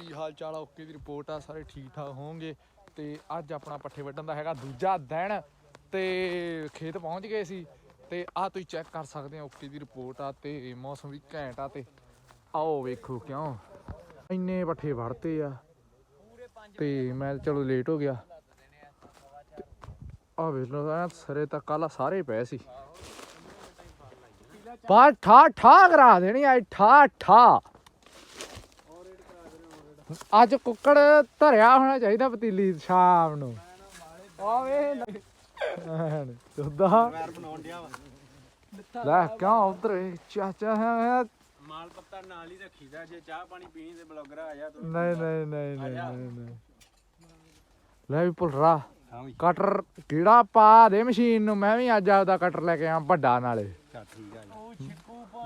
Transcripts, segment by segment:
ਕੀ ਹਾਲ ਚਾਲ ਆ? ਓਕੇ ਦੀ ਰਿਪੋਰਟ ਆ ਸਾਰੇ ਠੀਕ ਠਾਕ ਹੋਵੋਗੇ ਤੇ ਅੱਜ ਆਪਣਾ ਪੱਠੇ ਵੱਢਣ ਦਾ ਹੈਗਾ ਦੂਜਾ ਦਿਨ। ਤੇ ਖੇਤ ਪਹੁੰਚ ਗਏ ਸੀ। ਤੇ ਆ ਤੁਸੀਂ ਚੈੱਕ ਕਰ ਸਕਦੇ ਆ ਓਕੇ ਦੀ ਰਿਪੋਰਟ ਆ ਤੇ ਮੌਸਮ ਵੀ ਘੈਂਟ ਆ ਤੇ ਆਓ ਵੇਖੋ ਕਿਉਂ। ਇੰਨੇ ਪੱਠੇ ਵੜਤੇ ਆ। ਤੇ ਮੈਂ ਚਲੋ ਲੇਟ ਹੋ ਗਿਆ। ਆ ਵੇਖ ਲਓ ਐਂ ਸਰੇ ਤਾਂ ਕੱਲ ਸਾਰੇ ਪਏ ਸੀ। ਪਾ ਠਾ ਠਾ ਕਰਾ ਦੇਣੀ ਆ ਠਾ ਠਾ ਅੱਜ ਕੁੱਕੜ ਧਰਿਆ ਹੋਣਾ ਚਾਹੀਦਾ ਪਤੀਲੀ ਸ਼ਾਮ ਨੂੰ। ਆਵੇ ਚੁੱਦਾ ਪੈਰ ਬਣਾਉਣ ਡਿਆ ਵਾ ਲੈ ਕਿਉਂ ਉਧਰ ਚਾਚਾ ਹੈ ਮਾਲ ਪੱਤਾ ਨਾਲ ਹੀ ਰੱਖੀਦਾ ਜੇ ਚਾਹ ਪਾਣੀ ਪੀਣੀ ਤੇ ਬਲੌਗਰ ਆ ਜਾ ਤੂੰ। ਨਹੀਂ ਨਹੀਂ ਨਹੀਂ ਨਹੀਂ ਨਹੀਂ ਲੈ ਵੀ ਭੁੱਲਰਾ। ਹਾਂ ਵੀ ਕਟਰ ਕਿਹੜਾ ਪਾ ਦੇ ਮਸ਼ੀਨ ਨੂੰ? ਮੈਂ ਵੀ ਅੱਜ ਆਪਦਾ ਕਟਰ ਲੈ ਕੇ ਆ ਵੱਡਾ ਨਾਲੇ। ਚਾ ਠੀਕ ਆ ਜੀ।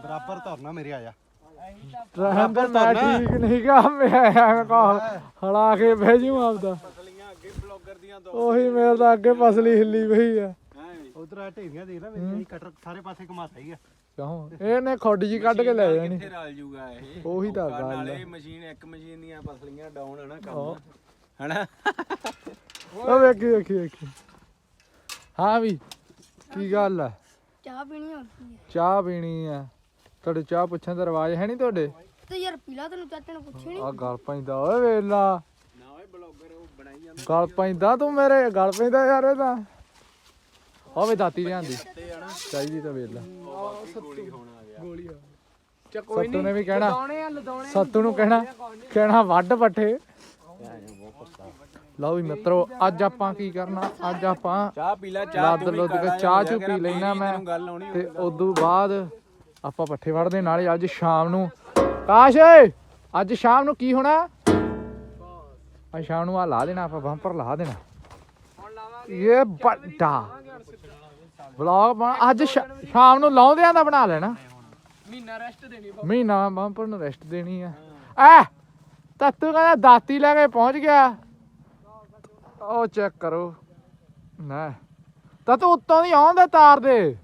ਬਰਾਬਰ ਧਰਨਾ ਮੇਰੇ ਆ ਜਾ ਰਹਿੰਦਰ ਮੈਂ ਠੀਕ ਨਹੀਂ ਗਾ ਮੈਂ ਐਵੇਂ ਕੋ ਹਲਾ ਕੇ ਬਹਿ ਜੂ ਆਪਦਾ। ਫਸਲੀਆਂ ਅੱਗੇ ਬਲੌਗਰ ਦੀਆਂ ਦੋ। ਉਹੀ ਮੇਰੇ ਤਾਂ ਅੱਗੇ ਫਸਲੀ ਹਿੱਲੀ ਪਈ ਆ। ਉਧਰ ਆ ਢੇਰੀਆਂ ਦੇਖ ਲੈ ਮੇਰੀ ਕਟਰ ਸਾਰੇ ਪਾਸੇ ਘੁਮਾਤਾ ਹੀ ਆ। ਕਿਉਂ? ਇਹਨੇ ਖੋਡੀ ਜੀ ਕੱਢ ਕੇ ਲੈ ਜਾਣੀ। ਕਿੱਥੇ ਰਲ ਜੂਗਾ ਇਹ? ਉਹੀ ਤਾਂ ਗੱਲ ਆ। ਨਾਲੇ ਮਸ਼ੀਨ ਇੱਕ ਮਸ਼ੀਨ ਦੀਆਂ ਫਸਲੀਆਂ ਡਾਊਨ ਹਨਾ ਕੰਮ। ਹਨਾ? ਉਹ ਵੇਖੀ ਵੇਖੀ ਵੇਖੀ। ਹਾਂ ਵੀ ਕੀ ਗੱਲ ਆ? ਚਾਹ ਪੀਣੀ ਚਾਹ ਪੀਣੀ ਆ। ਤੁਹਾਡੇ ਚਾਹ ਪੁੱਛਣ ਦਾ ਰਿਵਾਜ ਹੈ ਨਹੀਂ ਤੁਹਾਡੇ? ਤੇ ਯਾਰ ਪੀਲਾ ਤੈਨੂੰ ਚਾਚੇ ਨੇ ਪੁੱਛਿਆ ਨਹੀਂ ਆ ਗੱਲ ਪੈਂਦਾ ਓਏ ਵੇਲਾ। ਨਾ ਓਏ ਬਲੌਗਰ ਉਹ ਬਣਾਈ ਜਾਂਦਾ ਗਲ ਪੈਂਦਾ ਤੂੰ ਮੇਰੇ ਗਲ ਪੈਂਦਾ ਯਾਰ ਇਹ ਤਾਂ ਹੋਵੇ ਦਾਤੀ ਲਿਆਂਦੀ। ਚਾਹੀਦੀ ਤਾਂ ਵੇਲਾ। ਗੋਲੀ ਹੋਣ ਆ ਗਿਆ ਗੋਲੀ ਸੱਤੂ ਨੇ ਵੀ ਕਹਿਣਾ ਸੱਤੂ ਨੂੰ ਕਹਿਣਾ ਕਹਿਣਾ ਵੱਡ ਪੱਠੇ। ਲਓ ਵੀ ਮਿੱਤਰੋ ਅੱਜ ਆਪਾਂ ਕੀ ਕਰਨਾ? ਅੱਜ ਆਪਾਂ ਚਾਹ ਪੀ ਲੈ ਚਾਹ ਲੱਦ ਲੁੱਦ ਕੇ ਚਾਹ ਚੂ ਪੀ ਲੈਣਾ ਮੈਂ। ਤੇ ਉਦੋਂ ਬਾਅਦ ਆਪਾਂ ਪੱਠੇ ਵੜਦੇ ਨਾਲੇ ਅੱਜ ਸ਼ਾਮ ਨੂੰ। ਕਾਸ਼ ਅੱਜ ਸ਼ਾਮ ਨੂੰ ਕੀ ਹੋਣਾ? ਅੱਜ ਸ਼ਾਮ ਨੂੰ ਆ ਲਾ ਦੇਣਾ ਆਪਾਂ ਬੰਪਰ ਲਾ ਦੇਣਾ। ਇਹ ਵੱਡਾ ਵਲੌਗ ਬਣ ਅੱਜ ਸ਼ਾਮ ਨੂੰ ਲਾਉਂਦਿਆਂ ਦਾ ਬਣਾ ਲੈਣਾ। ਮਹੀਨਾ ਰੈਸਟ ਦੇਣੀ ਮਹੀਨਾ ਬੰਪਰ ਨੂੰ ਰੈਸਟ ਦੇਣੀ ਆ। ਐ ਤਾਂ ਤੂੰ ਕਹਿੰਦਾ ਦਾਤੀ ਲੈ ਕੇ ਪਹੁੰਚ ਗਿਆ। ਉਹ ਚੈੱਕ ਕਰੋ। ਨਾ। ਤਾਂ ਤੂੰ ਉੱਤੋਂ ਦੀ ਆਉਂਦਾ ਤਾਰ ਦੇ।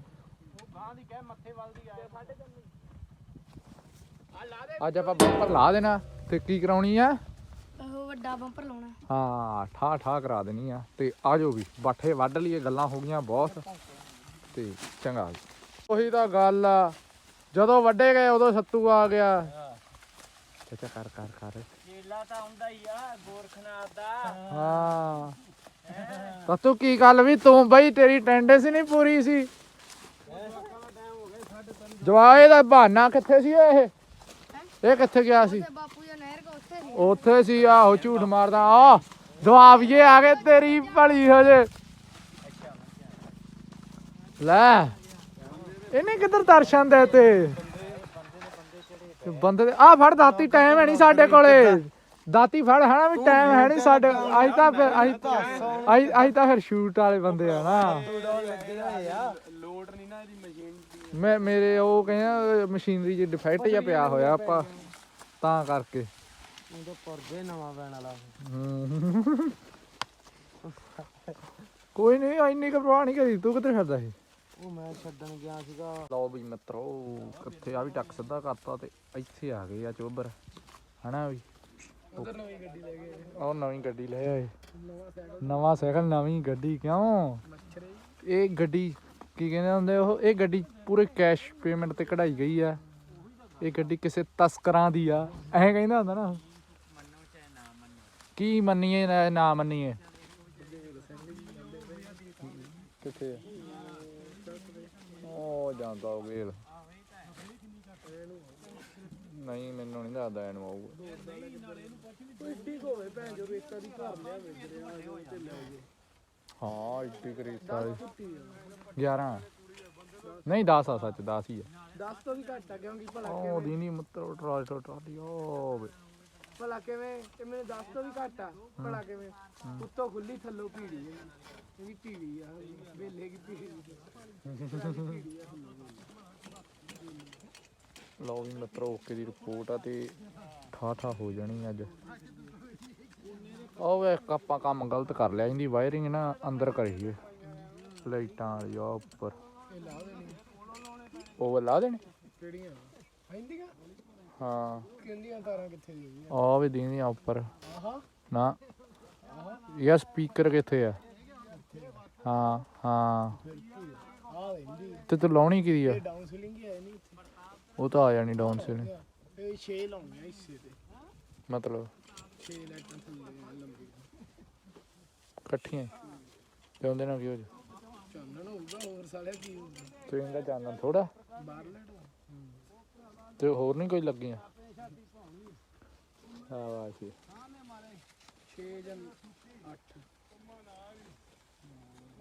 ਅੱਜ ਆਪਾਂ ਬੰਪਰ ਲਾ ਦੇਣਾ ਤੇ ਕੀ ਕਰਾਉਣੀ ਆ? ਉਹ ਵੱਡਾ ਬੰਪਰ ਲਾਉਣਾ। ਹਾਂ ਠਾ ਠਾ ਕਰਾ ਦੇਣੀ ਆ ਤੇ ਆ ਜਾਓ ਵੀ ਬਾਠੇ ਵੱਢ ਲਈਏ ਗੱਲਾਂ ਹੋ ਗਈਆਂ ਬਹੁਤ ਤੇ ਚੰਗਾ। ਉਹੀ ਤਾਂ ਗੱਲ ਆ ਜਦੋਂ ਵੱਡੇ ਗਏ ਉਦੋਂ ਸੱਤੂ ਆ ਗਿਆ। ਚਾਚਾ ਕਰ ਕਰ ਕਰ। ਜੇਲਾ ਤਾਂ ਹੁੰਦਾ ਹੀ ਆ ਗੋਰਖਨਾਥ ਦਾ। ਹਾਂ। ਤਾਂ ਤੂੰ ਕੀ ਗੱਲ ਵੀ ਤੂੰ ਬਈ ਤੇਰੀ ਟੈਂਡੈਂਸ ਨਹੀਂ ਪੂਰੀ ਸੀ? ਜਵਾਏ ਦਾ ਬਹਾਨਾ ਕਿੱਥੇ ਸੀ ਇਹ? ਇਹ ਕਿੱਥੇ ਗਿਆ ਸੀ? ਤੇ ਬਾਪੂ ਜੀ ਨਹਿਰ ਕੋ ਉੱਥੇ ਸੀ। ਉੱਥੇ ਸੀ ਆਹੋ ਝੂਠ ਮਾਰਦਾ। ਆ ਜਵਾਬੀਏ ਆ ਗਏ ਤੇਰੀ ਭਲੀ ਹੋ ਜੇ ਲੈ ਇਹਨੇ ਕਿੱਧਰ ਦਰਸ਼ਨ ਦੇ ਤੇ ਬੰਦੇ ਦੇ ਆ ਫੜ ਦਾਤੀ ਟਾਈਮ ਹੈ ਨਹੀਂ ਸਾਡੇ ਕੋਲੇ। ਦਾਤੀ ਫੜ ਹਨਾ ਵੀ ਟਾਈਮ ਹੈ ਨਹੀਂ ਸਾਡੇ ਅਸੀਂ ਤਾਂ ਫਿਰ ਅਸੀਂ ਅਸੀਂ ਤਾਂ ਫਿਰ ਸ਼ੂਟ ਵਾਲੇ ਬੰਦੇ ਆ ਨਾ ਲੋਡ ਨਹੀਂ ਨਾ ਇਹਦੀ ਮਸ਼ੀਨ ਮੈਂ ਮੇਰੇ ਉਹ ਕਹਿੰਦਾ ਮਸ਼ੀਨਰੀ 'ਚ ਡਿਫੈਕਟ ਜਿਹਾ ਪਿਆ ਹੋਇਆ ਆਪਾਂ ਤਾਂ ਕਰਕੇ। ਉਹ ਤਾਂ ਪਰਦੇ ਨਵਾਂ ਪੈਣ ਵਾਲਾ। ਕੋਈ ਨਹੀਂ ਇੰਨੀ ਘਬਰਾਹ ਨਹੀਂ ਕਰੀ। ਤੂੰ ਕਿੱਥੇ ਫਿਰਦਾ ਸੀ? ਉਹ ਮੈਂ ਛੱਡਣ ਗਿਆ ਸੀਗਾ। ਲਓ ਵੀ ਮਿੱਤਰੋ ਕਿੱਥੇ ਆ ਵੀ ਟੱਕ ਸਿੱਧਾ ਕਰਤਾ ਤੇ ਇੱਥੇ ਆ ਗਏ ਆ ਚੋਬਰ। ਹਨਾ ਵੀ? ਉਧਰ ਨਵੀਂ ਗੱਡੀ ਲੈ ਗਏ ਉਹ ਨਵੀਂ ਗੱਡੀ ਲੈ ਆਏ। ਨਵਾਂ ਸਾਈਕਲ ਨਵੀਂ ਗੱਡੀ ਕਿਉਂ? ਇਹ ਗੱਡੀ ਕੀ ਕਹਿੰਦੇ ਹੁੰਦੇ ਉਹ, ਇਹ ਗੱਡੀ ਪੂਰੇ ਕੈਸ਼ ਪੇਮੈਂਟ ਤੇ ਕਢਾਈ ਗਈ ਆ। ਇਹ ਗੱਡੀ ਕਿਸੇ ਤਸਕਰਾਂ ਦੀ ਆ। ਐਂ ਕਹਿੰਦਾ ਹੁੰਦਾ ਨਾ ਕੀ ਮੰਨੀਏ, ਨਾ- ਨਾ ਮੰਨੀਏ। ਕਿੱਥੇ ਉਹ ਜਾਂਦਾ ਉਹ ਵੇਲ। ਨਹੀਂ, ਮੈਨੂੰ ਨਹੀਂ ਦੱਸਦਾ ਇਹਨੂੰ ਆਊਗਾ। ਹਾਂ ਇੱਡੀ ਕਰੀਤਾ 11 ਨਹੀਂ 10 ਆ ਸੱਚ 10 ਹੀ ਆ। 10 ਤੋਂ ਵੀ ਘੱਟ ਆ ਕਿਉਂਕਿ ਭਲਾ ਉਹ ਦੀ ਨਹੀਂ ਮਤਲਬ ਟਰਾਲੀ ਟਰਾਲੀ ਉਹ ਵੇ। ਭਲਾ ਕਿਵੇਂ? ਇਹ ਮੈਨੂੰ 10 ਤੋਂ ਵੀ ਘੱਟ ਆ ਭਲਾ ਕਿਵੇਂ? ਉੱਤੋਂ ਖੁੱਲੀ ਥੱਲੋਂ ਭੀੜੀ ਹੈ ਇਹ ਵੀ ਭੀੜੀ ਆ ਵੇਲੇ ਕੀ ਭੀੜੀ ਲਓ ਵੀ ਮਿੱਤਰੋ ਓਕੇ ਦੀ ਰਿਪੋਰਟ ਆ ਤੇ ਠਾ ਠਾ ਹੋ ਜਾਣੀ ਅੱਜ। ਉਹ ਵੇ ਆਪਾਂ ਕੰਮ ਗਲਤ ਕਰ ਲਿਆ ਇਹਦੀ ਵਾਇਰਿੰਗ ਨਾ ਅੰਦਰ ਕਰੀਏ ਲਾਈਟਾਂ ਵਾਲੀ ਆ ਉੱਪਰ। ਉਹ ਲਾ ਦੇਣੇ? ਕਿਹੜੀਆਂ? ਆਂਦੀਆਂ ਹਾਂ। ਕਿੰਨੀਆਂ ਤਾਰਾਂ ਕਿੱਥੇ ਗਈਆਂ ਆ ਵੀ ਦੀਂਦੀਆਂ ਉੱਪਰ। ਆਹਾ। ਨਾ। ਇਹ ਸਪੀਕਰ ਕਿੱਥੇ ਆ? ਹਾਂ ਹਾਂ। ਆ? ਰਹਿੰਦੀ ਤੇ ਤੂੰ ਲਾਉਣੀ ਕਿਦੀ ਆ? ਡਾਊਨ ਸੀਲਿੰਗ ਹੀ ਹੈ ਨਹੀਂ ਉਹ ਤਾਂ ਆ ਜਾਣੀ ਡਾਊਨ ਸੀ ਇਹ 6 ਲਾਉਣੀਆਂ ਹਿੱਸੇ ਤੇ। ਮਤਲਬ 6 ਲਾਈਟਾਂ ਥੱਲੇ ਲੰਬੀ ਇਕੱਠੀਆਂ ਹੀ। ਤੇ ਉਹਦੇ ਨਾਲ ਕੀ ਹੋ ਜਾ? ਚਾਨਣ ਹੋਊਗਾ ਹੋਰ ਸਾਲਿਆ ਕੀ ਹੋਊਗਾ ਤੂੰ ਇਹਦਾ ਜਾਣਦਾ ਥੋੜਾ ਬਾਹਰ ਲੈਟੋ ਤੇ ਹੋਰ ਨਹੀਂ ਕੋਈ ਲੱਗੀਆਂ? ਹਾਂ ਵਾਹ 6 ਜਾਂ। 8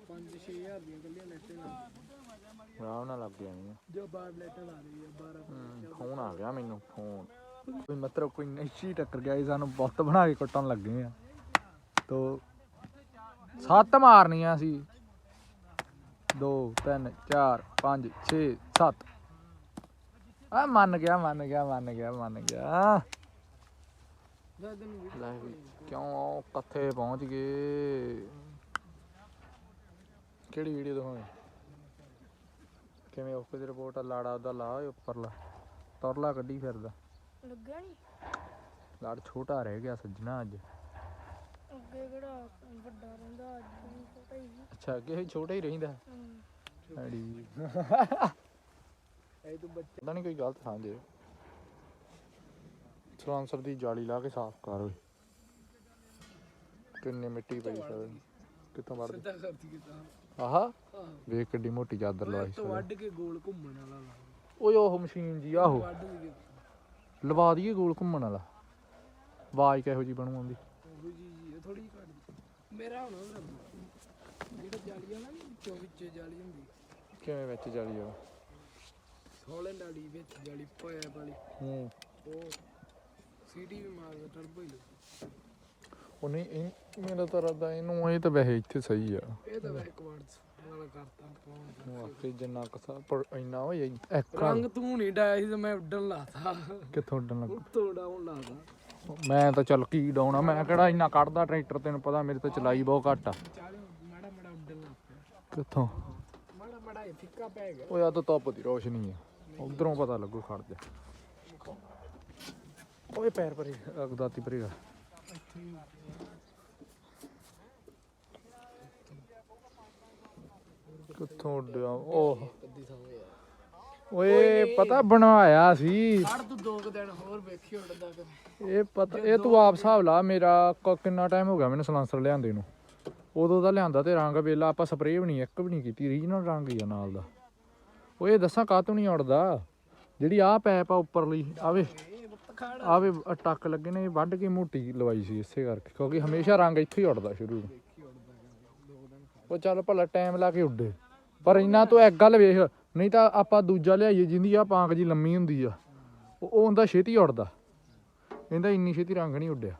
5 6000 ਦੀਆਂ ਗੱਲੀਆਂ ਲੈਟਾਂ ਨਾਲ ਆਰਾਮ ਨਾਲ ਲੱਗ ਜਾਣੀਆਂ ਜੋ ਬਾਹਰ ਲੈਟਾਂ ਲਾ ਰਹੀ ਹੈ 12 ਹਮ, ਫੋਨ ਆ ਗਿਆ ਮੈਨੂੰ ਫੋਨ। ਕੋਈ ਮਤਲਬ ਕੋਈ ਨਸ਼ੀ ਟੱਕਰ ਗਿਆ ਸੀ ਸਾਨੂੰ ਬੁੱਤ ਬਣਾ ਕੇ ਕੁੱਟਣ ਲੱਗੇ ਆ। ਤੋ ਸੱਤ ਮਾਰਨੀਆਂ ਸੀ। 2 3 4 5 6 7 ਆ ਮੰਨ ਗਿਆ ਮੰਨ ਗਿਆ ਮੰਨ ਗਿਆ ਮੰਨ ਗਿਆ। ਲੈ ਵੀ ਕਿਉਂ ਉਹ ਪਹੁੰਚ ਗਏ? ਕਿਹੜੀ ਵੀਡੀਓ ਦਿਖਾਉਣੀ? ਕਿਵੇਂ ਓਕੇ ਦੀ ਰਿਪੋਰਟ ਆ, ਲਾੜਾ ਉਹਦਾ ਲਾ ਓਏ ਉੱਪਰਲਾ। ਤਰਲਾ ਕੱਢੀ ਫਿਰਦਾ। ਲੱਗਿਆ ਨਹੀਂ ਲਾੜ ਛੋਟਾ ਰਹਿ ਗਿਆ ਸੱਜਣਾ ਅੱਜ। ਅੱਗੇ ਕਿਹੜਾ ਵੱਡਾ ਰਹਿੰਦਾ ਅੱਜ ਵੀ ਛੋਟਾ ਹੀ ਸੀ। ਅੱਛਾ ਅੱਗੇ ਵੀ ਛੋਟਾ ਹੀ ਰਹਿੰਦਾ? ਹਮ। ਅੜੀ ਇਹ ਤੂੰ ਬੱਚਾ ਪਤਾ ਨਹੀਂ ਕੋਈ ਗਲਤ ਥਾਂ ਜੇ ਸਲਾਂਸਰ ਦੀ ਜਾਲੀ ਲਾ ਕੇ ਸਾਫ਼ ਕਰ ਓਏ। ਕਿੰਨੇ ਮਿੱਟੀ ਪਈ ਸਰ। ਕਿੱਥੋਂ ਵੜਦੀ ਸਿੱਧਾ ਕਿਤਾ ਆਹਾ ਹਾਂ। ਵੇਖ ਕਿੱਡੀ ਮੋਟੀ ਚਾਦਰ ਲਵਾਈ ਤੋਂ ਸਾਲੇ। ਵੱਢ ਕੇ ਗੋਲ ਘੁੰਮਣ ਵਾਲਾ ਲਾ। ਓਏ ਉਹ ਮਸ਼ੀਨ ਜੀ ਆਹੋ। ਵੱਢ ਲਵਾ ਦਈਏ ਗੋਲ ਘੁੰਮਣ ਵਾਲਾ। ਆਵਾਜ਼ ਕਿਹੋ ਜੀ ਬਣੂ ਆਉਂਦੀ? ਉਹ ਜੀ ਜੀ ਇਹ ਥੋੜੀ ਘੱਟ ਦੀ। ਮੇਰਾ ਹੋਣਾ ਉਹਦਾ ਜਿਹੜਾ ਜਾਲੀ ਆ ਨਾ ਵਿੱਚੋਂ ਵਿੱਚ ਜਾਲੀ ਹੁੰਦੀ। ਕਿਵੇਂ ਵਿੱਚ ਜਾਲੀ ਆ? ਸੋਲਨ ਵਾਲੀ ਵਿੱਚ ਜਾਲੀ ਪਾਇਆ ਵਾਲੀ। ਹੂੰ। ਉਹ ਸੀਡੀ ਵੀ ਮਾਰਦਾ ਟਰਬੋ ਹੀ ਲੱਗਦਾ। ਉਹ ਨਹੀਂ ਇਹ- ਮੇਰਾ ਤਾਂ ਰੱਦਾ ਇਹਨੂੰ ਇਹ ਤਾਂ ਵੈਸੇ ਇੱਥੇ ਸਹੀ ਆ। ਇਹ ਤਾਂ ਵੈਸੇ ਕੁਆਰਟਸ ਵਾਲਾ ਕਰਤਾ ਪਾਉਣ ਉਹ ਆਪੇ ਜਿੰਨਾ ਕਸਾ ਪਰ ਇੰਨਾ ਹੋਇਆ ਇੱਕ ਰੰਗ ਤੂੰ ਨਹੀਂ ਡਾਇਆ ਸੀ ਤੇ ਮੈਂ ਉੱਡਣ ਲਾਤਾ। ਕਿੱਥੋਂ ਉੱਡਣ ਲੱਗ? ਉੱਤੋਂ ਡਾਉਣ ਲਾਤਾ। ਮੈਂ ਤਾਂ ਚੱਲ ਕੀ ਡਾਉਣਾ ਮੈਂ ਕਿਹੜਾ ਇੰਨਾ ਕੱਢਦਾ ਟਰੈਕਟਰ ਤੈਨੂੰ ਪਤਾ ਮੇਰੇ ਤਾਂ ਚਲਾਈ ਬਹੁਤ ਘੱਟ ਆ। ਚਾਲੇ ਮਾੜਾ ਮਾੜਾ ਉੱਡਣ ਲੱਗ ਪਿਆ। ਕਿੱਥੋਂ? ਮਾੜਾ ਮਾੜਾ ਇਹ ਫਿੱਕਾ ਪੈ ਗਿਆ। ਉਹ ਆ ਤਾਂ ਧੁੱਪ ਦੀ ਰੋਸ਼ਨੀ ਆ। ਉਧਰੋਂ ਪਤਾ ਲੱਗੂ ਖੜ ਜਾ। ਓਏ ਪੈਰ ਪਰੇ ਅਗਦਾਤੀ ਪਰੇਗਾ ਇੱਥੇ ਕਿੱਥੋਂ ਉੱਡਿਆ? ਹੋਇਆ ਓਏ ਪਤਾ ਬਣਵਾਇਆ ਸੀ। ਕੱਢ ਤੂੰ ਦੋ ਕੁ ਦਿਨ ਹੋਰ ਵੇਖੀ ਉੱਡਦਾ ਕਦੇ। ਇਹ ਪਤਾ ਇਹ ਤੂੰ ਆਪ ਹਿਸਾਬ ਲਾ ਮੇਰਾ ਕ- ਕਿੰਨਾ ਟਾਈਮ ਹੋ ਗਿਆ ਮੈਨੂੰ ਸਲਾਂਸਰ ਲਿਆਂਦੇ ਨੂੰ। ਉਦੋਂ ਦਾ ਲਿਆਂਦਾ ਤੇ ਰੰਗ ਵੇਲਾ ਆਪਾਂ ਸਪਰੇਅ ਵੀ ਨਹੀਂ ਇੱਕ ਵੀ ਨਹੀਂ ਕੀਤੀ ਰੀਜਨਲ ਰੰਗ ਹੀ ਆ ਨਾਲ ਦਾ। ਇਹ ਦੱਸਾਂ ਕਾਹਤੋਂ ਨਹੀਂ ਉੜਦਾ ਜਿਹੜੀ ਆਹ ਪੈਪ ਆ ਉੱਪਰਲੀ ਆਵੇ ਇਹ ਬੱਤ ਖਾੜ ਆਵੇ ਟੱਕ ਲੱਗੇ ਨੇ ਇਹ ਵੱਢ ਕੇ ਮੋਟੀ ਲਵਾਈ ਸੀ ਇਸੇ ਕਰਕੇ ਕਿਉਂਕਿ ਹਮੇਸ਼ਾ ਰੰਗ ਇੱਥੇ ਹੀ ਸ਼ੁਰੂ। ਤੋਂ ਉੱਡਦਾ ਦਿਨ ਉਹ ਚੱਲ ਭਲਾ ਟਾਈਮ ਲਾ ਕੇ ਉੱਡੇ। ਪਰ ਇੰਨਾ ਤੂੰ ਇੱਕ ਗੱਲ ਵੇਖ ਨਹੀਂ ਤਾਂ ਆਪਾਂ ਦੂਜਾ ਲਿਆਈਏ ਜਿੰਦੀ ਆ ਪਾਂਕ ਜੀ ਲੰਮੀ ਹੁੰਦੀ ਆ। ਉਹ ਹੁੰਦਾ ਛੇਤੀ ਉੜਦਾ। ਇਹਦਾ ਇੰਨੀ ਛੇਤੀ ਰੰਗ ਨਹੀਂ ਉੱਡਿਆ।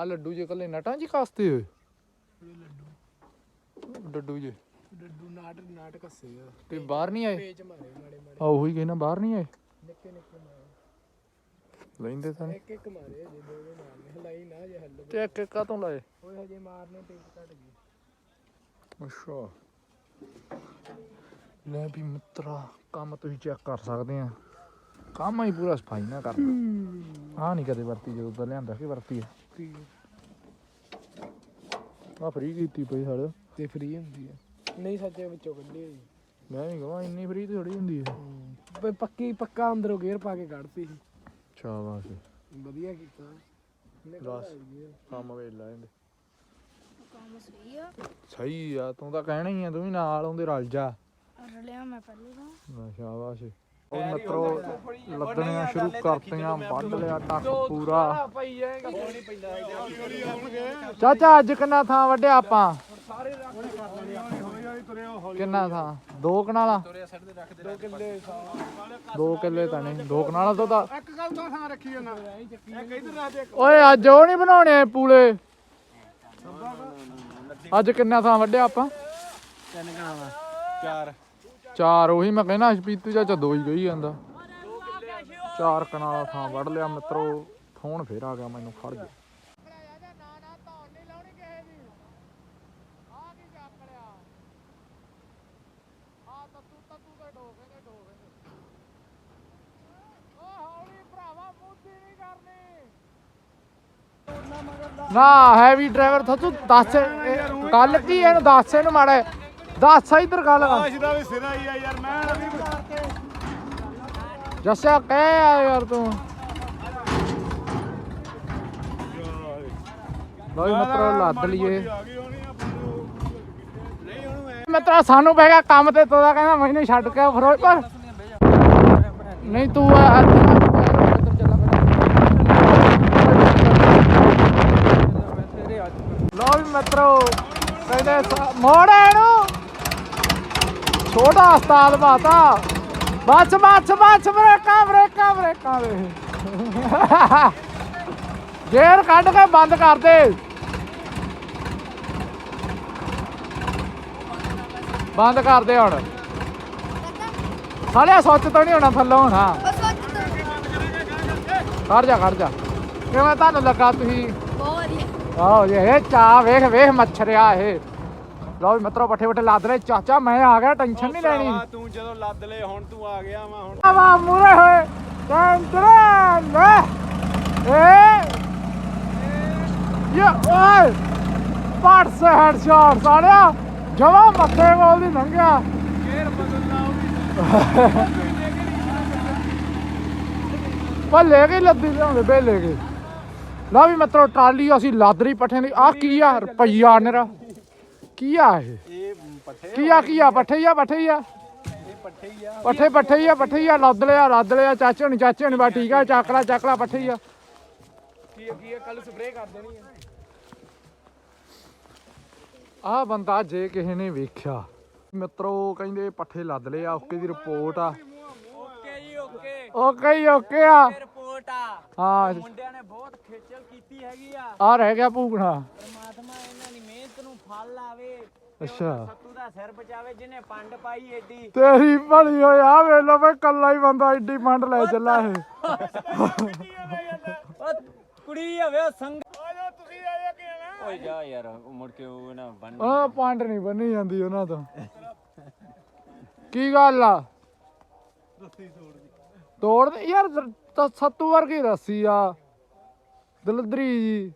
ਆ ਲੱਡੂ ਜੇ ਕੱਲੇ ਨਟਾਂ ਜੀ ਕਾਸਤੇ ਹੋਏ। ਲੱਡੂ ਡੱਡੂ ਜੇ। ਡੱਡੂ ਨਾਟ ਨਾਟ ਕੱਸੇ ਆ। ਤੇ ਬਾਹਰ ਨਹੀਂ ਆਏ? ਆ ਉਹੀ ਕਹਿੰਦਾ ਬਾਹਰ ਨਹੀਂ ਆਏ? ਨਿੱਕੇ ਨਿੱਕੇ ਮਾਰੇ। ਲੈਂਦੇ ਤਾਂ। ਇੱਕ ਇੱਕ ਮਾਰੇ ਜੇ ਦੋ ਦੋ ਮਾਰਨੇ ਹਲਾਈ ਨਾ ਜੇ ਹੱਲ। ਤੇ ਇੱਕ ਇੱਕ ਤੋਂ ਲਾਏ। ਓਏ ਹਜੇ ਮਾਰਨੇ ਪੇਚ ਘਟ ਗਈ ਅੱਛਾ ਲੈ ਵੀ ਮਿੱਤਰਾ ਕੰਮ ਤੁਸੀਂ ਚੈੱਕ ਕਰ ਸਕਦੇ ਆ। ਕੰਮ ਹੀ ਪੂਰਾ ਸਫ਼ਾਈ ਨਾ ਕਰਦਾ। ਆ ਨਹੀਂ ਕਦੇ ਵਰਤੀ ਜਦੋਂ ਦਾ ਲਿਆਂਦਾ ਕਿ ਵਰਤੀ ਆ। ਆ। ਫ੍ਰੀ ਕੀਤੀ ਪਈ ਸਾਡੇ ਤੇ ਫ੍ਰੀ ਹੁੰਦੀ ਆ। ਨਹੀਂ ਸੱਚੇ ਵਿੱਚੋਂ ਕੱਢੀ ਹੋਈ। ਮੈਂ ਵੀ ਕਹਾਂ ਇੰਨੀ ਫ੍ਰੀ ਥੋੜੀ ਹੁੰਦੀ ਹੈ। ਬਈ ਪੱਕੀ ਪੱਕਾ ਅੰਦਰੋਂ ਗੇਅਰ ਪਾ ਕੇ ਕੱਢਤੀ ਸੀ। ਸ਼ਾਬਾਸ਼। ਵਧੀਆ ਕੀਤਾ। ਬਸ। ਕੰਮ ਵੇਲਾ ਇਹਦੇ। ਕੰਮ ਸਹੀ ਆ। ਸਹੀ ਆ ਤੂੰ ਤਾਂ ਕਹਿਣਾ ਹੀ ਆ ਤੂੰ ਵੀ ਨਾਲ ਆਉਂਦੇ ਰਲ ਜਾ। ਰਲਿਆ ਮੈਂ ਪਹਿਲੇ ਤਾਂ ਲੈ ਸ਼ਾਬਾਸ਼। ਉਹ ਮਿੱਤਰੋ ਲੱਦਣੀਆਂ ਸ਼ੁਰੂ ਕਰਤੀਆਂ ਵੱਢ ਲਿਆ ਟੱਕ ਪੂਰਾ। ਚਾਚਾ ਅੱਜ ਕਿੰਨਾ ਥਾਂ ਵੱਢਿਆ ਆਪਾਂ? ਕਿੰਨਾ ਥਾਂ? ਦੋ ਕਨਾਲਾ? ਦੋ ਕਿੱਲੇ ਤਾਂ ਨਹੀਂ ਦੋ ਕਨਾਲਾ ਤੋਂ ਤਾਂ ਇੱਕ ਗੱਲ ਤਾਂ ਥਾਂ ਰੱਖੀ ਉਹਨਾਂ ਓਏ ਅੱਜ ਉਹ ਨਹੀਂ ਬਣਾਉਣੇ ਪੂਲੇ? ਅੱਜ ਕਿੰਨਾ ਥਾਂ ਵੱਢਿਆ ਆਪਾਂ? ਤਿੰਨ ਕਣਾਵਾ ਚਾਰ। ਚਾਰ ਉਹੀ ਮੈਂ ਕਹਿਣਾ ਪੀਤੂ ਚਾਚਾ ਦੋ ਹੀ ਗਈ ਜਾਂਦਾ। ਚਾਰ ਕਨਾਲਾ ਥਾਂ ਵੱਢ ਲਿਆ ਮਿੱਤਰੋ ਫੋਨ ਫੇਰ ਆ ਗਿਆ ਮੈਨੂੰ ਖੜ ਜਾ। ਨਾ ਹੈਵੀ ਡਰਾਈਵਰ ਥਾ ਤੂੰ ਦੱਸ ਇਹ ਗੱਲ ਕੀ ਇਹਨੂੰ ਦੱਸ ਇਹਨੂੰ ਮਾੜਾ ਜਿਹਾ। ਦੱਸ ਇਧਰ ਗੱਲ ਕਰ। ਆਸ਼ ਦਾ ਵੀ ਸਿਰਾ ਹੀ ਆ ਯਾਰ ਮੈਂ ਵੀ ਜੱਸਿਆ ਕਹਿ ਆ ਯਾਰ ਤੂੰ। ਲੋਈ ਮਤਰੋ ਲੱਦ ਲਈਏ। ਆ ਗਈ ਹੋਣੀ ਆਪਾਂ ਨੂੰ ਨਹੀਂ ਉਹਨੂੰ ਐ ਮਿੱਤਰਾ ਸਾਨੂੰ ਪੈ ਗਿਆ ਕੰਮ ਤੇ ਤੋਦਾ ਕਹਿੰਦਾ ਮੈਨੂੰ ਛੱਡ ਕੇ ਫਿਰੋਜ਼ਪੁਰ। ਨਹੀਂ ਤੂੰ ਆ ਆ- ਇੱਧਰ ਚੱਲਾ ਲੋ ਵੀ ਮਿੱਤਰੋ ਕਹਿੰਦੇ ਮੋੜ ਇਹਨੂੰ ਛੋਟਾ ਉਸਤਾਦ ਬਾਤਾ। ਬੱਚ ਬੱਚ ਬੱਚ ਬ੍ਰੇਕਾਂ ਬ੍ਰੇਕਾਂ ਬ੍ਰੇਕਾਂ ਵੇ। ਗੇਅਰ ਕੱਢ ਕੇ ਬੰਦ ਕਰ ਦੇ। ਬੰਦ ਕਰ ਦੇ ਹੁਣ। ਸਾਲਿਆ ਸੋਚ ਤੋਂ ਨਹੀਂ ਹੋਣਾ ਥੱਲੋਂ ਹੋਣਾ ਖੜ ਜਾ ਖੜ ਜਾ। ਕਿਵੇਂ ਤੁਹਾਨੂੰ ਲੱਗਾ ਤੁਸੀਂ? ਆਹੋ ਜੀ ਇਹ ਚਾ ਵੇਖ ਵੇਖ ਮੱਛਰਿਆ ਇਹ। ਲਓ ਵੀ ਮਤਰੋ ਪੱਠੇ ਪੱਠੇ ਲੱਦ ਲੈ ਚਾਚਾ ਮੈਂ ਆ ਗਿਆ ਟੈਨਸ਼ਨ ਨਹੀਂ ਲੈਣੀ। ਭਰਾਵਾ, ਤੂੰ ਜਦੋਂ ਲੱਦ ਲਏ ਹੁਣ ਤੂੰ ਆ ਗਿਆ ਵਾ ਹੁਣ ਆਵਾ ਮੂਰੇ ਹੋਏ। ਟੈਂਟਰਨ ਲੈ। ਏ। ਯਾ ਓਏ। ਪਾਟ ਸੇ ਹੈਡਸ਼ਾਟ ਸਾਲਿਆ। ਜਮਾ ਮੱਥੇ ਕੋਲ ਦੀ ਲੰਘਿਆ। ਗੇਰ ਬਦਲਣਾ ਉਹ ਵੀ। ਪਰ ਲੈ ਕੇ ਲੱਦੀ ਲਿਆਉਂਦੇ ਬੇ ਲੈ ਕੇ? ਲਾ ਵੀ ਮਤਰੋ, ਟਰਾਲੀ ਅਸੀਂ ਲਾਦਰੀ ਪੱਠੇ ਦੀ। ਆ ਕੀ ਆ, ਰੁਪਈਆ ਨਰਾ? ਕੀ ਆ ਇਹ? ਇਹ ਪੱਠੇ ਕੀ ਆ ਕੀ ਆ? ਪੱਠੇ ਆ ਪੱਠੇ ਆ, ਪੱਠੇ ਹੀ ਆ? ਪੱਠੇ ਪੱਠੇ ਹੀ ਆ, ਪੱਠੇ ਹੀ ਆ। ਲੱਦ ਲਿਆ ਲੱਦ ਲਿਆ। ਚਾਚੇ ਹੁਣੀ ਚਾਚੇ ਹੁਣੀ ਬਾ ਠੀਕ ਆ। ਚੱਕ ਲਾ ਪੱਠੇ ਹੀ ਆ। ਕੀ ਕੀ ਕੱਲ ਸਪਰੇਅ ਕਰ ਦੇਣੀ ਹੈ ਆਹ ਬੰਦਾ ਜੇ ਕਿਸੇ ਨੇ ਵੇਖਿਆ। ਮਿੱਤਰੋ, ਕਹਿੰਦੇ ਪੱਠੇ ਲੱਦ ਲਿਆ ਆ, ਓਕੇ ਦੀ ਰਿਪੋਰਟ ਆ। ਓਕੇ ਜੀ, ਓਕੇ। ਓਕੇ ਹੀ ਓਕੇ ਆ। ਰਿਪੋਰਟ ਆ ਹਾਂ ਮੁੰਡਿਆਂ ਨੇ ਬਹੁਤ ਖੇਚਲ ਕੀਤੀ ਹੈਗੀ ਆ। ਆ ਰਹਿ ਗਿਆ ਭੂਗਣਾ ਪਰਮਾਤਮਾ ਇਹਨਾਂ ਦੀ ਮਿਹਨਤ ਨੂੰ ਫਲ ਲਾਵੇ ਅੱਛਾ। ਸੱਤੂ ਦਾ ਸਿਰ ਬਚਾਵੇ ਜਿਹਨੇ ਪੰਡ ਪਾਈ ਏਡੀ। ਤੇਰੀ ਭਲੀ ਹੋਈ ਆ ਵੇਖ ਲੋ ਵੇ ਕੱਲਾ ਹੀ ਬੰਦਾ ਏਡੀ ਮੰਡ ਲੈ ਚੱਲਾ ਇਹ। ਓ ਕੁੜੀ ਹੋਵੇ ਉਹ ਸੰਗ ਆਜੋ ਤੁਸੀਂ ਆਇਆ ਕਿ ਨਾ ਓਏ ਜਾ ਯਾਰ ਉਹ ਮੁੜ ਕੇ ਉਹ ਨਾ ਬਣ ਉਹ ਪੰਡ ਨਹੀਂ ਬੰਨੀ ਜਾਂਦੀ ਉਹਨਾਂ ਤੋਂ। ਕੀ ਗੱਲ ਆ? ਤੋੜ ਦੇ? ਯਾਰ ਤਾਂ ਸੱਤੂ ਵਰਗੀ ਰੱਸੀ ਆ। ਦਲਦਰੀ ਜੀ।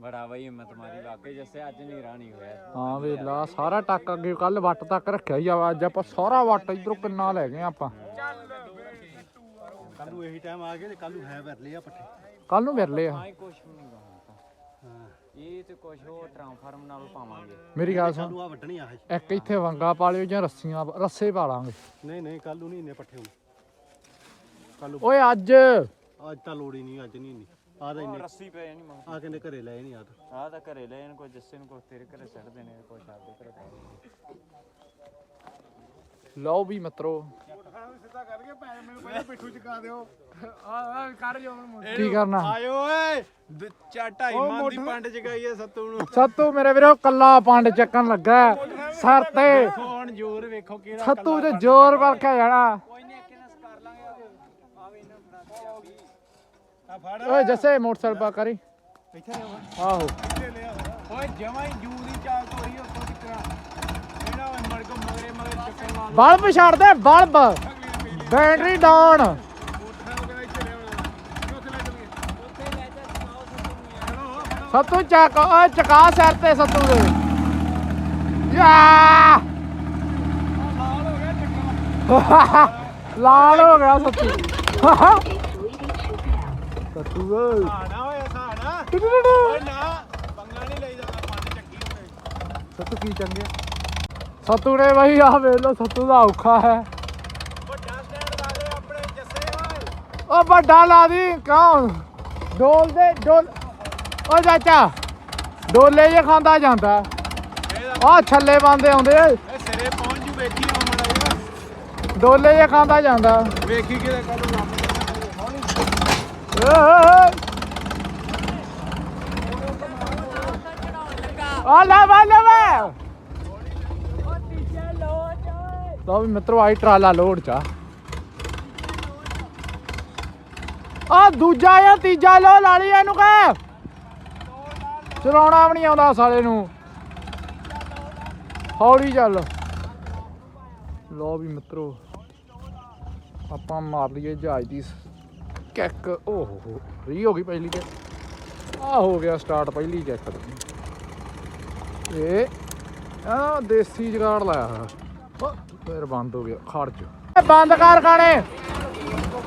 ਬੜਾ ਬਈ ਹਿੰਮਤ ਮਾਰੀ ਵਾਕਈ ਜੱਸੇ ਅੱਜ ਨਹੀਂ ਰਾਣੀ ਹੋਇਆ। ਹਾਂ ਵੇਲਾ ਸਾਰਾ ਟੱਕ ਅੱਗੇ ਕੱਲ ਵੱਟ ਤੱਕ ਰੱਖਿਆ ਹੀ ਆ। ਅੱਜ ਆਪਾਂ ਸਾਰਾ ਵੱਟ ਇਧਰੋਂ ਕਿੰਨਾ ਲੈ ਗਏ ਆਪਾਂ। ਕੱਲ ਨੂੰ ਇਹੀ ਟਾਈਮ ਆ ਗਿਆ ਤੇ ਕੱਲ ਨੂੰ ਹੈ ਵਰਲੇ ਆ ਪੱਠੇ। ਕੱਲ ਨੂੰ ਮਿਰਲੇ ਆ। ਹਾਂ ਕੁਛ ਵੀ ਨਹੀਂ ਗਾ ਇਹ ਤੇ ਕੁਛ ਉਹ ਟ੍ਰਾਂਸਫਾਰਮ ਨਾਲ ਪਾਵਾਂਗੇ। ਮੇਰੀ ਗੱਲ ਕੱਲ ਸੁਣ। ਨੂੰ ਆ ਵੱਢਣੀ ਆ ਇੱਕ ਇੱਥੇ ਵੰਗਾ ਪਾ ਲਿਓ ਜਾਂ ਰੱਸੀਆਂ ਰੱਸੇ ਪਾ ਲਾਂਗੇ। ਨਹੀਂ ਨਹੀਂ ਕੱਲ ਨੂੰ ਨਹੀਂ ਇੰਨੇ ਪੱਠੇ ਹੋਣ। ਕੱਲ ਓਏ ਅੱਜ। ਅੱਜ ਤਾਂ ਲੋੜ ਹੀ ਨਹੀਂ ਅੱਜ ਨਹੀਂ ਇੰਨੀ ਆ ਤਾਂ ਇੰਨੇ ਰੱਸੀ ਪੈ ਜਾਣੀ ਮਗਰ ਆ ਕਹਿੰਦੇ ਘਰੇ ਲੈ ਨਹੀਂ ਆ ਤਾਂ। ਘਰੇ ਲੈ ਇਹਨੂੰ ਕੋਈ ਜੱਸੇ ਨੂੰ ਕੋਈ ਤੇਰੇ ਘਰੇ ਛੱਡ ਦੇਣੇ ਕੋਈ ਸਾਡੇ ਘਰੇ ਪਾ ਦੇਣੇ ਲਓ ਵੀ ਮਿੱਤਰੋ। ਸਿੱਧਾ ਕਰਕੇ ਭੈਣ ਮੈਨੂੰ ਪਹਿਲਾਂ ਪਿੱਠੂ ਚਕਾ ਦਿਓ ਆ ਆ ਕਰ ਜੋ ਹੁਣ ਕੀ ਕਰਨਾ? ਆਇਓ ਓਏ। ਦ- ਚਾ ਢਾਈ ਮਨ ਦੀ ਪੰਡ ਚਕਾਈ ਐ ਸੱਤੂ ਨੂੰ। ਸੱਤੂ ਮੇਰੇ ਵੀਰੋ ਕੱਲਾ ਪੰਡ ਚੱਕਣ ਲੱਗਾ। ਸਿਰ ਤੇ ਹੁਣ ਜ਼ੋਰ ਵੇਖੋ ਕਿਹੜਾ ਸੱਤੂ ਤੇ ਜ਼ੋਰ ਵਰਖਿਆ ਜਾਣਾ ਕੋਈ ਨਹੀਂ ਕਿਨਸ ਕਰ ਲਾਂਗੇ ਆਵੇ ਇਹਨਾਂ ਬਣਾ ਦੇ ਚਾਬੀ ਆ ਫੜ ਓਏ ਜੱਸੇ ਮੋਟਰਸਾਈਕਲ ਪਾ ਕਰੀ। ਇੱਥੇ ਆਹੋ। ਓਏ ਜਮਾਂ ਹੀ ਜੂ ਦੀ ਚਾਲ ਤੋਰੀ ਉੱਤੋਂ ਟਿਕਰਾ ਇਹਨਾਂ ਓਏ ਮੜ ਕੋ ਮਗਰੇ ਮਗਰ ਚੱਕਰ ਲਾ ਬਲਬ ਛੱਡ ਦੇ ਬਲਬ। Battery down. ਸੱਤੂ ਚੱਕ ਓਏ ਚਕਾ ਸਿਰ ਤੇ ਸੱਤੂ ਦੇ। ਯਾ! ਲਾਲ ਹੋ ਗਿਆ ਚੱਕਾ। ਲਾਲ ਹੋ ਗਿਆ ਸੱਤੂ। ਸੱਤੂ ਓਏ ਸਾਣਾ ਓਏ ਸਾਣਾ। ਓਏ ਨਾ ਪੰਗਾ ਨਹੀਂ ਲਈ ਜਾਂਦਾ ਪੰਡ ਚੱਕੀ ਹੋਵੇ ਸੱਤੂ ਕੀ ਚੰਗੇ ਸੱਤੂ ਨੇ ਬਈ ਆ ਵੇਖ ਲੋ ਸੱਤੂ ਦਾ ਔਖਾ ਹੈ। ਵੱਡਾ ਸਟੈਂਡ ਲਾ ਦੇ ਆਪਣੇ ਜੱਸੇ ਓਏ। ਓ ਵੱਡਾ ਲਾ ਦੀ ਕੌਣ? ਡੋਲ ਦੇ ਡੋਲ। ਓ ਚਾਚਾ ਡੋਲੇ ਜੇ ਖਾਂਦਾ ਜਾਂਦਾ। ਆ ਛੱਲੇ ਬੰਦੇ ਆਉਂਦੇ ਓਏ ਸਿਰੇ ਪਹੁੰਚ ਜੂ ਵੇਖੀ ਡੋਲੇ ਜੇ ਖਾਂਦਾ ਜਾਂਦਾ। ਵੇਖੀ ਕਿਤੇ ਕੱਲ ਆ ਲੈ ਵਾ ਲੈ ਵਾ। ਲਓ ਵੀ ਮਿੱਤਰੋ ਆਈ ਟਰਾਲਾ ਲੋਡ ਚਾ ਆ। ਦੂਜਾ ਜਾਂ ਤੀਜਾ ਲੋ ਲਾਲੀ ਇਹਨੂੰ ਕਹ। ਚਲਾਉਣਾ ਵੀ ਨਹੀਂ ਆਉਂਦਾ ਸਾਲੇ ਨੂੰ। ਹੌਲੀ ਚੱਲ। ਲੋ ਵੀ ਮਿੱਤਰੋ, ਆਪਾਂ ਮਾਰ ਲਈਏ ਜਹਾਜ਼ ਦੀ ਕਿੱਕ, ਓਹ ਹੋ ਹੋ ਗਈ ਪਹਿਲੀ ਤੇ। ਆ ਹੋ ਗਿਆ ਸਟਾਰਟ ਪਹਿਲੀ ਚੈੱਕ ਇਹ ਆ ਦੇਸੀ ਜਗਾੜ ਲਾਇਆ ਫਿਰ ਬੰਦ ਹੋ ਗਿਆ, ਖੜ ਚ ਬੰਦ ਕਰ ਖਾਣੇ।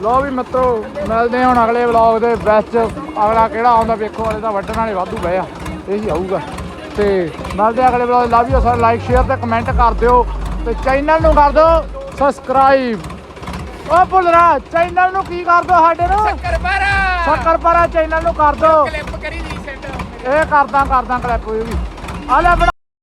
ਲੋ ਵੀ ਮਿੱਤਰੋ, ਮਿਲਦੇ ਹੁਣ ਅਗਲੇ ਵਲੌਗ ਦੇ ਵਿੱਚ। ਅਗਲਾ ਕਿਹੜਾ ਆਉਂਦਾ ਵੇਖੋ ਵਾਲੇ ਤਾਂ ਵੱਢਣ ਵਾਲੇ ਵਾਧੂ ਪਏ ਆ। ਇਹ ਆਊਗਾ। ਤੇ ਮਿਲਦੇ ਅਗਲੇ vlog love you sir like share ਤੇ ਕਮੈਂਟ ਕਰ ਦਿਓ। ਤੇ ਚੈਨਲ ਨੂੰ ਕਰ ਦਿਓ। ਸਬਸਕ੍ਰਾਈਬ ਓ ਭੁੱਲਰਾ ਚੈਨਲ ਨੂੰ ਕੀ ਕਰ ਦਿਓ ਸਾਡੇ ਨੂੰ? ਕਰਬਾਰਾ ਸ਼ੱਕਰਪਾਰਾ ਚੈਨਲ ਨੂੰ ਕਰ ਦਿਓ। ਕਲਿੱਪ ਕਰੀ ਰੀਸੈਂਟ ਇਹ ਕਰਦਾ ਕਰਦਾ ਕਲਿੱਪ ਵੀ। ਆ ਲੈ